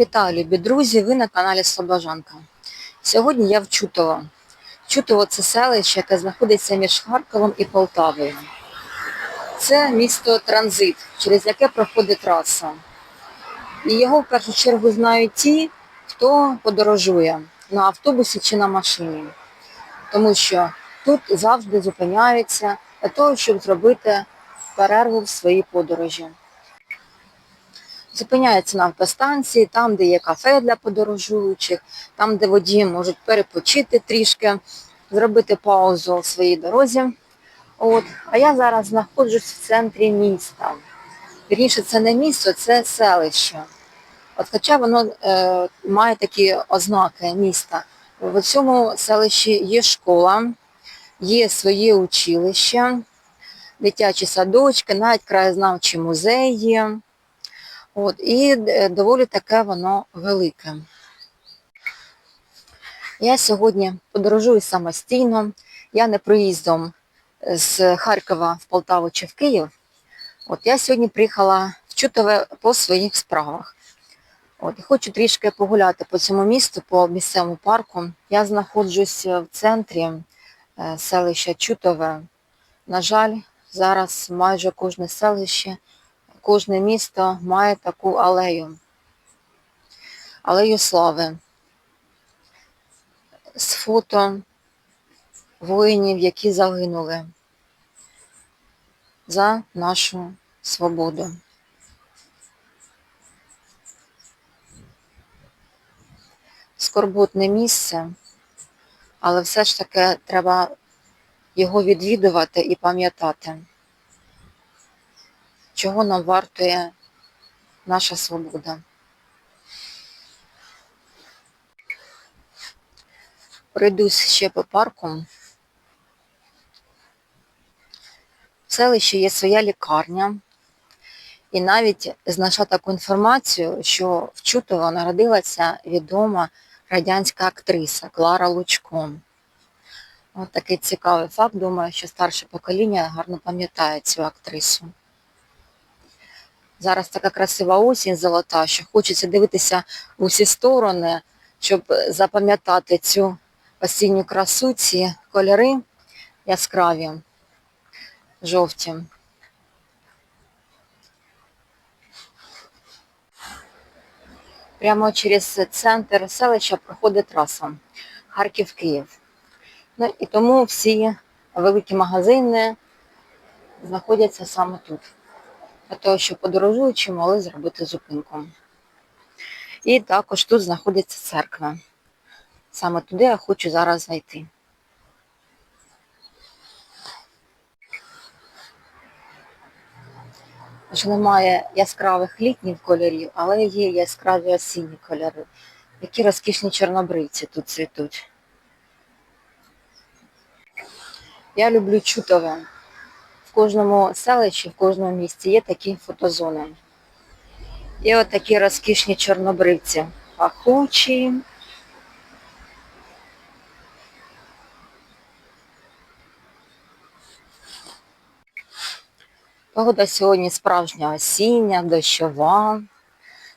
Вітаю, любі друзі! Ви на каналі Слобожанка. Сьогодні я в Чутово. Чутово це селище, яке знаходиться між Харковом і Полтавою. Це місто транзит, через яке проходить траса. І його в першу чергу знають ті, хто подорожує на автобусі чи на машині. Тому що тут завжди зупиняються для того, щоб зробити перерву в своїй подорожі. Зупиняються на автостанції, там, де є кафе для подорожуючих, там, де водії можуть перепочити трішки, зробити паузу в своїй дорозі. От. А я зараз знаходжусь в центрі міста. Вірніше, це не місто, це селище. От хоча воно е, має такі ознаки міста. В цьому селищі є школа, є своє училище, дитячі садочки, навіть краєзнавчий музей є. От, і е, доволі таке воно велике. Я сьогодні подорожую самостійно. Я не проїздом з Харкова в Полтаву чи в Київ. От я сьогодні приїхала в Чутове по своїх справах. От, хочу трішки погуляти по цьому місту, по місцевому парку. Я знаходжусь в центрі е, селища Чутове. На жаль, зараз майже кожне селище кожне місто має таку алею. Алею слави. З фото воїнів, які загинули за нашу свободу. Скорботне місце, але все ж таки треба його відвідувати і пам'ятати чого нам вартує наша свобода. Пройдусь ще по парку. В селищі є своя лікарня. І навіть знайшла таку інформацію, що в Чутово народилася відома радянська актриса Клара Лучко. Ось такий цікавий факт. Думаю, що старше покоління гарно пам'ятає цю актрису. Зараз така красива осінь золота, що хочеться дивитися в усі сторони, щоб запам'ятати цю осінню красу, ці кольори яскраві, жовті. Прямо через центр селища проходить траса Харків-Київ. Ну і тому всі великі магазини знаходяться саме тут для того, щоб подорожуючі могли зробити зупинку. І також тут знаходиться церква. Саме туди я хочу зараз зайти. Вже немає яскравих літніх кольорів, але є яскраві осінні кольори. Які розкішні чорнобривці тут цвітуть. Я люблю чутове в кожному селищі, в кожному місті є такі фотозони. І от розкішні чорнобривці. Пахучі. Погода сьогодні справжня осіння, дощова.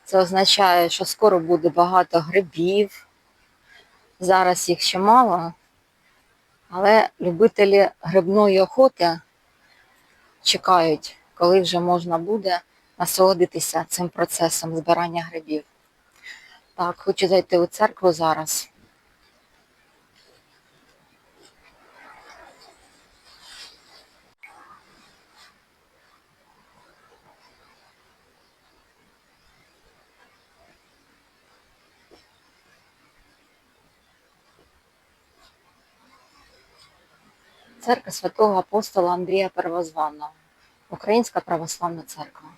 Це означає, що скоро буде багато грибів. Зараз їх ще мало, але любителі грибної охоти чекають, коли вже можна буде насолодитися цим процесом збирання грибів. Так, хочу зайти у церкву зараз. Церква святого апостола Андрія Первозваного. Українська православна церква.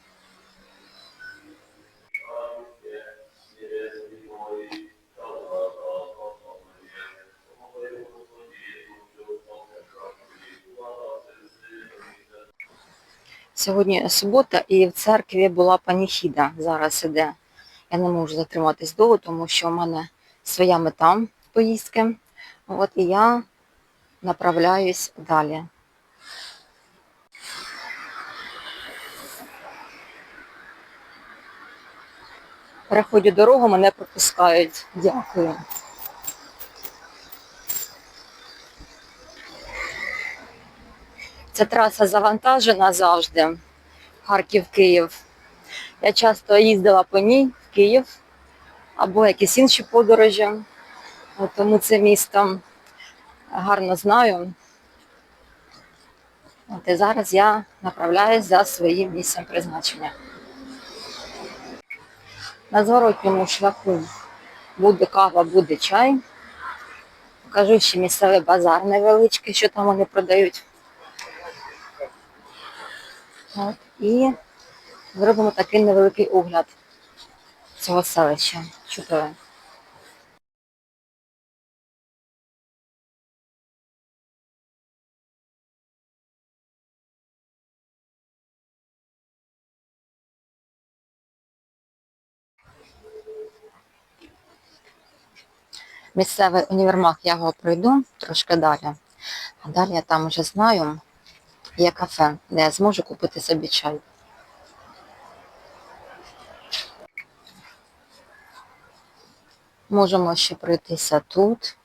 Сьогодні субота і в церкві була паніхіда. Зараз іде. Я не можу затриматись довго, тому що в мене своя мета поїздки. От і я направляюсь далі. Переходю дорогу, мене пропускають. Дякую. Ця траса завантажена завжди. Харків-Київ. Я часто їздила по ній в Київ або якісь інші подорожі. Тому це місто гарно знаю. От і зараз я направляюсь за своїм місцем призначення. На зворотньому шляху буде кава, буде чай. Покажу ще місцевий базар невеличкий, що там вони продають. От, і зробимо такий невеликий огляд цього селища. Чудове. Місцевий універмаг я його пройду трошки далі. А далі я там вже знаю, є кафе, де я зможу купити собі чай. Можемо ще пройтися тут.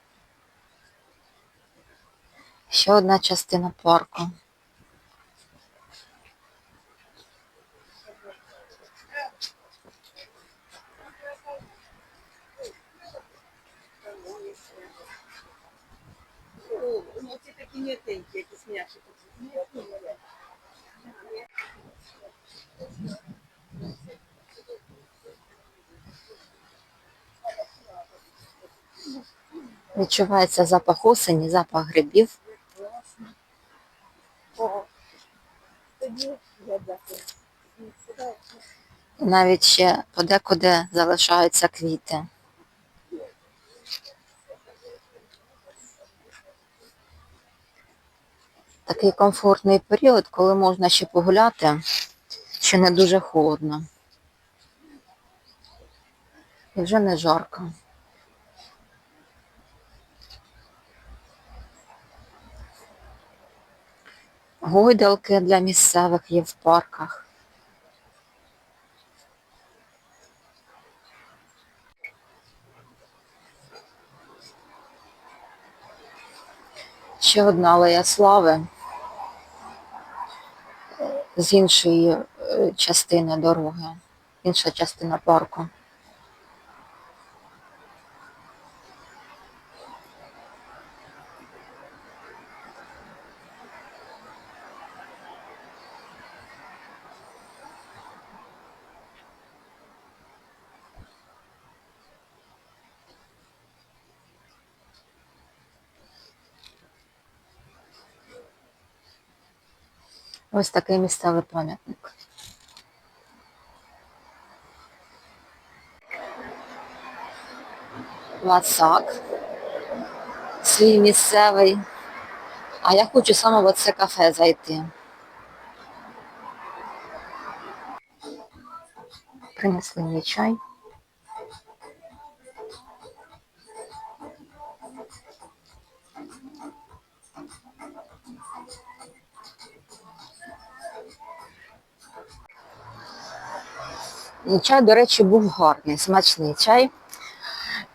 Ще одна частина парку. Ну, ці такі м'якенькі, якісь м'якші. Відчувається запах осені, запах грибів. Навіть ще подекуди залишаються квіти. Такий комфортний період, коли можна ще погуляти, ще не дуже холодно. І вже не жарко. Гойдалки для місцевих є в парках. Ще одна алея слави з іншої е, частини дороги, інша частина парку. Ось такий місцевий пам'ятник. Вацак. Свій місцевий. А я хочу саме в це кафе зайти. Принесли мені чай. Чай, до речі, був гарний, смачний чай.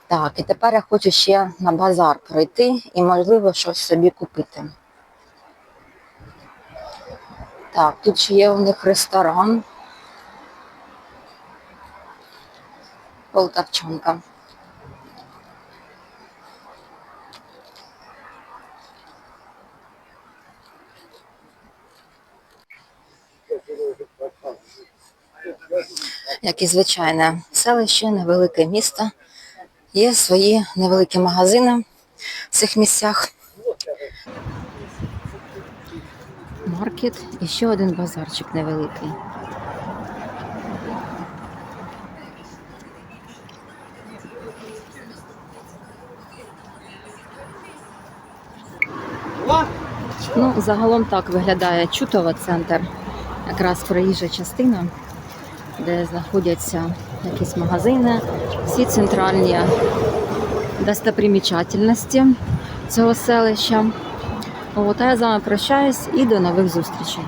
Так, і тепер я хочу ще на базар пройти і, можливо, щось собі купити. Так, тут ще є у них ресторан. Полтавчанка. Як і звичайне селище, невелике місто. Є свої невеликі магазини в цих місцях. Маркет і ще один базарчик невеликий. Ну, загалом так виглядає Чутова центр, якраз проїжджа частина, де знаходяться якісь магазини, всі центральні достопримічательності цього селища. От, а я з вами прощаюсь і до нових зустрічей.